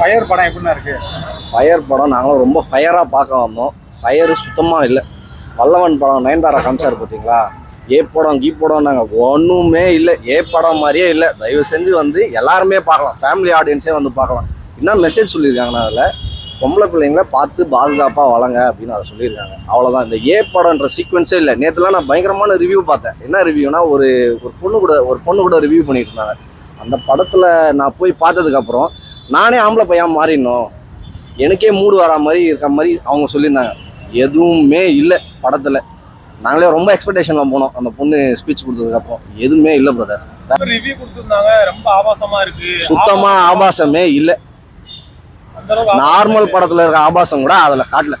Fire படம் எப்படின்னா இருக்கு? ஃபயர் படம் நாங்களும் ரொம்ப ஃபயராக பார்க்க வந்தோம். ஃபயரு சுத்தமாக இல்லை. வல்லவன் படம் நயன்தாரா காமிச்சார் பார்த்தீங்களா ஏ படம் கீ படம் நாங்கள் ஒன்றுமே இல்லை. ஏ படம் மாதிரியே இல்லை. தயவு செஞ்சு வந்து எல்லாருமே பார்க்கலாம். ஃபேமிலி ஆடியன்ஸே வந்து பார்க்கலாம். என்ன மெசேஜ் சொல்லியிருக்காங்கன்னா அதில் பொம்பளை பிள்ளைங்கள பார்த்து பாதுகாப்பாக வளங்க அப்படின்னு அதை சொல்லியிருக்காங்க. அவ்வளோதான் இந்த ஏ படம்ன்ற சீக்வன்ஸே இல்லை. நேற்றுலாம் நான் பயங்கரமான ரிவ்யூ பார்த்தேன். என்ன ரிவ்யூனா ஒரு ஒரு பொண்ணு கூட ஒரு பொண்ணு கூட ரிவ்யூ பண்ணிட்டு இருந்தாங்க. அந்த படத்தில் நான் போய் பார்த்ததுக்கப்புறம் நானே ஆம்பளை பையன் மாறிடணும். எனக்கே மூடு வரா மாதிரி இருக்க மாதிரி அவங்க சொல்லியிருந்தாங்க. எதுவுமே இல்லை படத்தில். நாங்களே ரொம்ப எக்ஸ்பெக்டேஷனில் போனோம். அந்த பொண்ணு ஸ்பீச் கொடுத்ததுக்கப்புறம் எதுவுமே இல்லை பிரதர் ஆபாசமா சுத்தமாக ஆபாசமே இல்லை. நார்மல் படத்தில் இருக்க ஆபாசம் கூட அதில் காட்டல.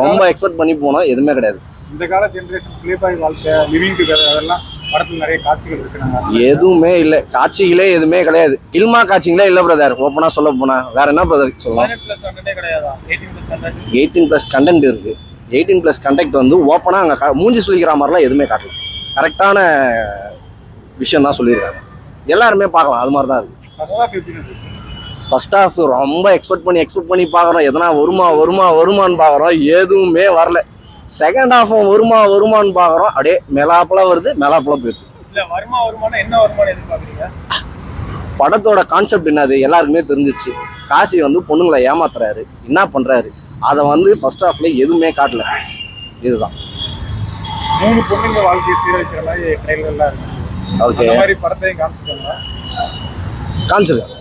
ரொம்ப எக்ஸ்பெக்ட் பண்ணி போனோம். எதுவுமே கிடையாது. இந்த கால ஜென்ரேஷன் வாழ்க்கை லிவிங் அதெல்லாம் படத்துல நிறைய காட்சிகள் இருக்கு எதுவுமே இல்லை. காட்சிகளே எதுவுமே கிடையாது. இல்மா காட்சிகளே இல்லை பிரதர் ஓப்பனாக சொல்ல போனா. வேற என்ன பிரதர் சொல்லலாம்? Eighteen plus content eighteen plus content இருக்கு. எயிட்டீன் ப்ளஸ் கண்டெக்ட் வந்து ஓப்பனாக அங்கே மூஞ்சி சொல்லிக்கிற மாதிரிலாம் எதுவுமே காட்டல. கரெக்டான விஷயம் தான் சொல்லியிருக்காங்க. எல்லாருமே பார்க்கலாம். அது மாதிரி தான் இருக்கு ஃபர்ஸ்ட் ஆஃப் ஹாஃப் ரொம்ப எக்ஸ்பெக்ட் பண்ணி எக்ஸ்பெக்ட் பண்ணி பார்க்குறோம். எதனா வருமா வருமா வருமான்னு பார்க்குறோம். எதுவுமே வரல. செகண்ட் ஹாஃபும் வருமா வருமான்னு பார்க்குறோம். அப்படியே மேலாப்பில் வருது மேலாப்பில் போயிடுது. படத்தோட கான்செப்ட் என்னது? எல்லாருக்குமே தெரிஞ்சிச்சு. காசி வந்து பொண்ணுங்களை ஏமாத்துறாரு. என்ன பண்றாரு? அதை வந்து ஃபர்ஸ்ட் ஹாஃப்ல எதுவுமே காட்டல. இதுதான். மூணு பொண்ணுங்க வாழ்க்கையை சீரழிக்கிற மாதிரி ட்ரெயிலர்லாம் இருக்கு. ஓகே அந்த மாதிரி படத்தையும் காமிச்சிருக்காங்க. காமிச்சிருக்கேன்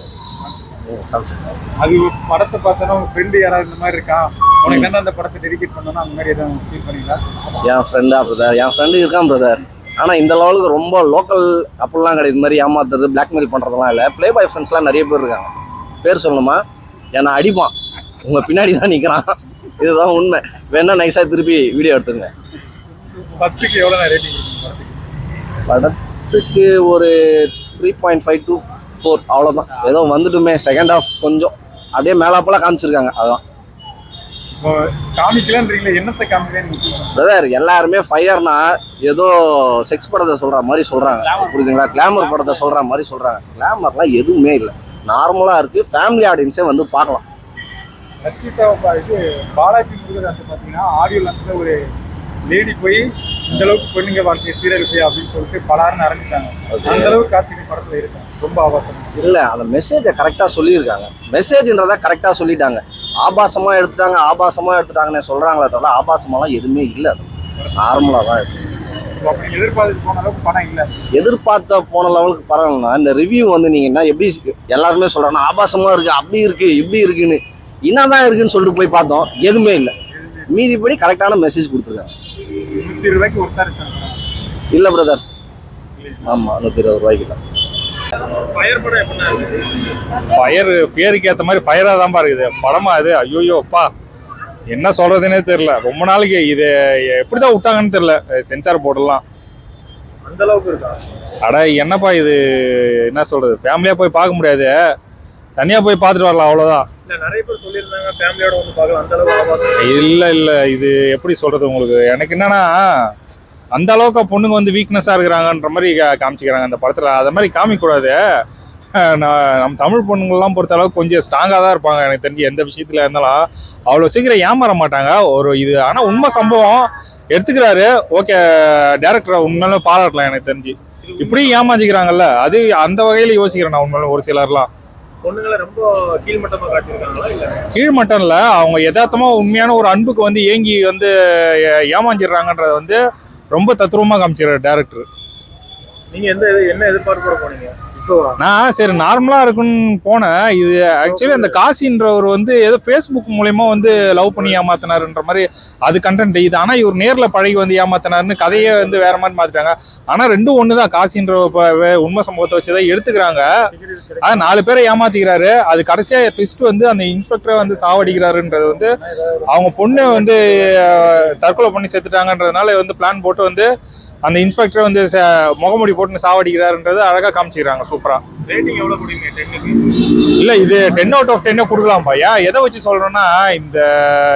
ம், காமிச்சிருக்கேன் அது படத்தை பார்த்தோன்னா உங்க ஃப்ரெண்டு யாராவது இந்த மாதிரி இருக்கான் உனக்கு என்ன அந்த படத்தை டெடிகேட் பண்ணணும் அந்த மாதிரி எதுவும் ஃபீல் பண்ணீங்களா? என் ஃப்ரெண்டா பிரதர் என் ஃப்ரெண்டு இருக்கான் பிரதர் ஆனால் இந்த லெவலுக்கு ரொம்ப லோக்கல் அப்படிலாம் கிடையாது. இது மாதிரி ஏமாத்துறது பிளாக்மெயில் பண்ணுறதுலாம் இல்லை. ப்ளே பாய் ஃப்ரெண்ட்ஸ்லாம் நிறைய பேர் இருக்காங்க. பேர் சொல்லணுமா? என்னை அடிப்பான். உங்கள் பின்னாடி தான் நிற்கிறான் இதுதான் உண்மை. வேணா நைஸாக திருப்பி வீடியோ எடுத்துருங்க. பத்துக்கு எவ்வளோ ரேட்டிங் படத்துக்கு? ஒரு three point five two four அவ்வளோதான் ஏதோ வந்துட்டுமே செகண்ட் ஹாஃப் கொஞ்சம். அப்படியே மேலாப்பெல்லாம் காமிச்சிருக்காங்க. இப்போ காமிக்கலன்றீங்களா என்னத்தை காமிக்கலன்னு எல்லாருமே ஃபயர்னா ஏதோ செக்ஸ் படத்தை சொல்ற மாதிரி சொல்றாங்க. புரியுதுங்களா? கிளாமர் படத்தை சொல்ற மாதிரி சொல்றாங்க. கிளாமர்லாம் எதுவுமே இல்லை. நார்மலா இருக்கு. ஃபேமிலி ஆடியன்ஸே வந்து பார்க்கலாம். ரச்சிதா இது பாலாஜி முருகதாஸ் பார்த்தீங்கன்னா ஆடியோ லான்ச்சில் ஒரு லேடி போய் இந்த அளவுக்கு பொண்ணுங்க வாழ்க்கை சீரழிப்பு அப்படின்னு சொல்லிட்டு பலாருன்னு ஆரம்பிச்சாங்க. அந்த அளவுக்கு காட்சிகள் படத்துல இருக்கும் ரொம்ப ஆபாசம் இல்ல அந்த மெசேஜை கரெக்டா சொல்லியிருக்காங்க. மெசேஜ்ன்றத கரெக்டா சொல்லிட்டாங்க. ஆபாசமா எடுத்துட்டாங்க ஆபாசமா எடுத்துட்டாங்கன்னு சொல்றாங்களே தவிர ஆபாசமாலாம் எதுவுமே இல்லை அது. நார்மலா தான் இருக்கு. இப்போ அப்படி எதிர்பார்த்துட்டு போன அளவுக்கு இல்லை. எதிர்பார்த்த போன லெவலுக்கு பரவாயில்லண்ணா. இந்த ரிவ்யூ வந்து நீங்க என்ன எப்படி எல்லாருமே சொல்றாங்க ஆபாசமா இருக்கு அப்படி இருக்கு இப்படி இருக்குன்னு. என்னதான் இருக்குன்னு சொல்லிட்டு போய் பார்த்தோம் எதுவுமே இல்லை. மீதிப்படி கரெக்டான மெசேஜ் கொடுத்துருக்காங்க. நூற்றி ரூபாய்க்கு இல்ல பிரதர் ஆமா நூத்தி இருபது ரூபாய்க்கு தான். ஃபயர் பேருக்கு ஏற்ற மாதிரி ஃபயராக தான்ப்பா இருக்குது. படமா அது ஐயோயோ அப்பா. என்ன சொல்றதுன்னே தெரியல. ரொம்ப நாளைக்கு இது எப்படிதான் விட்டாங்கன்னு தெரியல. சென்சார் போர்டெல்லாம். அந்த அளவுக்கு இருக்கா அட என்னப்பா இது? என்ன சொல்றது? ஃபேமிலியா போய் பார்க்க முடியாது. தனியா போய் பார்த்துட்டு வரலாம் அவ்வளவுதான். நிறைய பேர் சொல்லியிருந்தாங்க ஃபேமிலியோட வந்து பார்க்கலாம். அந்த அளவுக்கு இல்ல இல்ல. இது எப்படி சொல்றது உங்களுக்கு? எனக்கு என்னன்னா அந்த அளவுக்கு பொண்ணுங்க வந்து வீக்னஸா இருக்கிறாங்கன்ற மாதிரி காமிச்சிக்கிறாங்க அந்த படத்துல. அத மாதிரி காமிக்க கூடாது. அஹ் நான் நம்ம தமிழ் பொண்ணுங்கள்லாம் பொறுத்த அளவுக்கு கொஞ்சம் ஸ்ட்ராங்காக தான் இருப்பாங்க. எனக்கு தெரிஞ்சு எந்த விஷயத்துல இருந்தாலும் அவ்வளோ சீக்கிரம் ஏமாற மாட்டாங்க. ஒரு இது ஆனால் உண்மை சம்பவம் எடுத்துக்கிறாரு. ஓகே டேரக்டரை உண்மையிலே பாராட்டலாம் எனக்கு தெரிஞ்சு. இப்படி ஏமாஞ்சிக்கிறாங்கல்ல அது அந்த வகையில் யோசிக்கிறேன் நான் உண்மையில ஒரு சிலர்லாம். பொண்ணுங்களை ரொம்ப கீழ்மட்டமா இல்ல? அவங்க யதார்த்தமா உண்மையான ஒரு அன்புக்கு வந்து ஏங்கி வந்து ஏமாஞ்சிடுறாங்கன்றத வந்து ரொம்ப தத்ரூபமாக காமிச்சிடுறாரு டேரக்டர் நீங்கள் எந்த என்ன எதிர்பார்ப்போட போனீங்க? நான் சரி நார்மலா இருக்குன்னு போனேன். இது ஆக்சுவலி அந்த காசின்றவர் வந்து ஏதோ ஃபேஸ்புக் மூலயமா வந்து லவ் பண்ணி ஏமாத்தினாருன்ற மாதிரி அது கண்டென்ட் இது. ஆனா இவர் நேர்ல பழகி வந்து ஏமாத்தினாருன்னு கதையே வந்து வேற மாதிரி மாத்திட்டாங்க. ஆனா ரெண்டும் ஒண்ணுதான். காசின்ற உண்மை சம்பவத்தை வச்சுதான் எடுத்துக்கிறாங்க. அது நாலு பேரை ஏமாத்திக்கிறாரு. அது கடைசியா ட்விஸ்ட் வந்து அந்த இன்ஸ்பெக்டரை வந்து சாவடிக்கிறாருன்றது வந்து அவங்க பொண்ணு வந்து தற்கொலை பண்ணி செத்துட்டாங்கன்றதுனால வந்து பிளான் போட்டு வந்து அந்த இன்ஸ்பெக்டர் வந்து முகமூடி போட்டு சாவடிக்கிறாருன்றது அழகா காமிச்சிக்கிறாங்க சூப்பரா. ரேட்டிங் எவ்வளவு கொடுங்க டென்னுக்கு இல்ல இது டென் அவுட் ஆஃப் டென்னே கொடுக்கலாம்ப்பா. ஏன் எதை வச்சு சொல்றேன்னா இந்த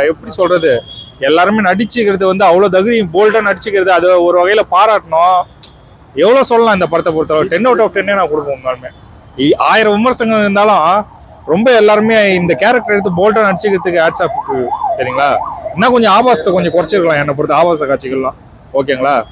எப்படி சொல்றது? எல்லாருமே நடிச்சுக்கிறது வந்து அவ்வளவு தகுதி போல்டா நடிச்சுக்கிறது அது ஒரு வகையில பாராட்டணும். எவ்வளவு சொல்லலாம் இந்த படத்தை பொறுத்தளவு? டென் அவுட் ஆஃப் டென்னே நான் கொடுப்பேன் உண்மையாலுமே. இ- ஆயிரம் விமர்சனங்கள் இருந்தாலும் ரொம்ப எல்லாருமே இந்த கேரக்டர் எடுத்து போல்டா நடிச்சுக்கிறதுக்கு ஆட்ஸ் ஆஃப் சரிங்களா? இன்னும் கொஞ்சம் ஆபாசத்தை கொஞ்சம் குறைச்சிருக்கலாம் என்னை பொறுத்த ஆபாச காட்சிகள்லாம். ஓகேங்களா?